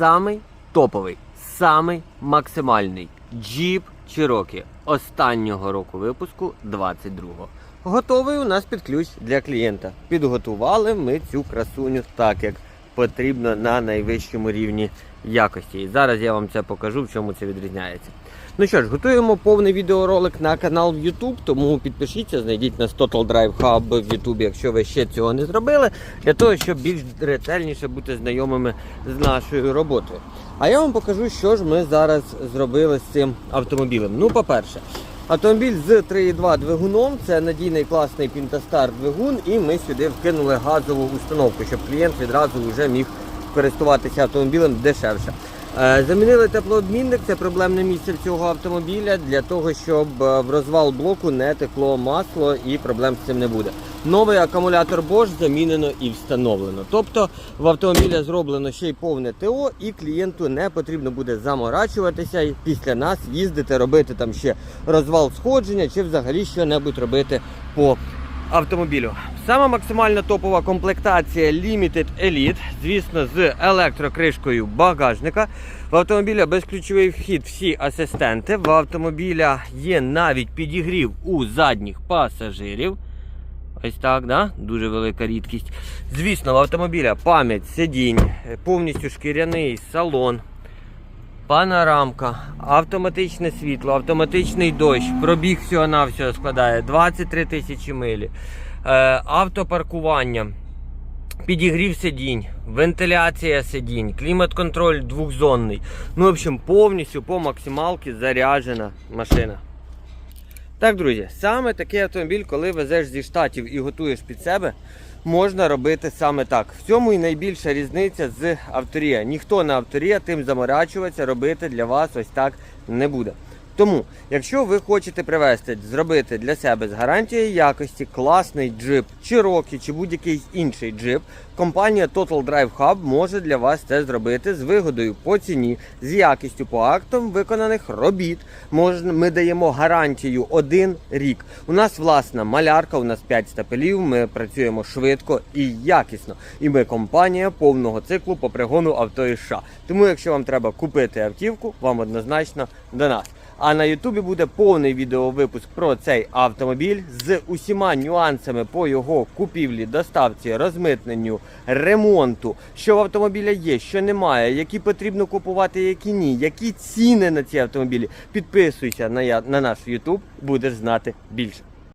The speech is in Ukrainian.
самий топовий, самий максимальний Jeep Cherokee останнього року випуску 22-го. Готовий у нас під ключ для клієнта. Підготували ми цю красуню так, як потрібно на найвищому рівні якості. І зараз я вам це покажу, в чому це відрізняється. Ну що ж, готуємо повний відеоролик на канал в YouTube, тому підпишіться, знайдіть нас Total Drive Hub в YouTube, якщо ви ще цього не зробили, для того, щоб більш ретельніше бути знайомими з нашою роботою. А я вам покажу, що ж ми зараз зробили з цим автомобілем. Ну, по-перше, автомобіль з 3.2 двигуном, це надійний класний Пінтастар двигун, і ми сюди вкинули газову установку, щоб клієнт відразу вже міг користуватися автомобілем дешевше. Е, Замінили теплообмінник, це проблемне місце цього автомобіля для того, щоб е, в розвал блоку не текло масло і проблем з цим не буде. Новий акумулятор Bosch замінено і встановлено. Тобто в автомобіля зроблено ще й повне ТО, і клієнту не потрібно буде заморачуватися після нас їздити, робити там ще розвал сходження чи взагалі що-небудь робити по автомобілю. Сама максимальна топова комплектація Limited Elite, звісно, з електрокришкою багажника. В автомобіля безключовий вхід, всі асистенти. В автомобіля є навіть підігрів у задніх пасажирів. Ось так, да? дуже велика рідкість. Звісно, в автомобіля пам'ять сидінь, повністю шкіряний салон. Панорамка, автоматичне світло, автоматичний дощ, пробіг всього-навсього складає 23 тисячі милі, е, автопаркування, підігрів сидінь, вентиляція сидінь, клімат-контроль двохзонний. Ну, в общем, повністю по максималці заряджена машина. Так, друзі, саме такий автомобіль, коли везеш зі штатів і готуєш під себе, можна робити саме так. В цьому і найбільша різниця з авторія. Ніхто на авторія тим заморачуватися, робити для вас ось так не буде. Тому, якщо ви хочете привезти, зробити для себе з гарантією якості класний джип, Cherokee чи будь-який інший джип, компанія Total Drive Hub може для вас це зробити з вигодою по ціні, з якістю по актам виконаних робіт. Ми даємо гарантію один рік. У нас власна малярка, у нас 5 стапелів, ми працюємо швидко і якісно. І ми компанія повного циклу по пригону авто і США. Тому, якщо вам треба купити автівку, вам однозначно до нас. А на Ютубі буде повний відеовипуск про цей автомобіль з усіма нюансами по його купівлі, доставці, розмитненню, ремонту, що в автомобіля є, що немає, які потрібно купувати, які ні, які ціни на ці автомобілі. Підписуйся на, на наш Ютуб, будеш знати більше.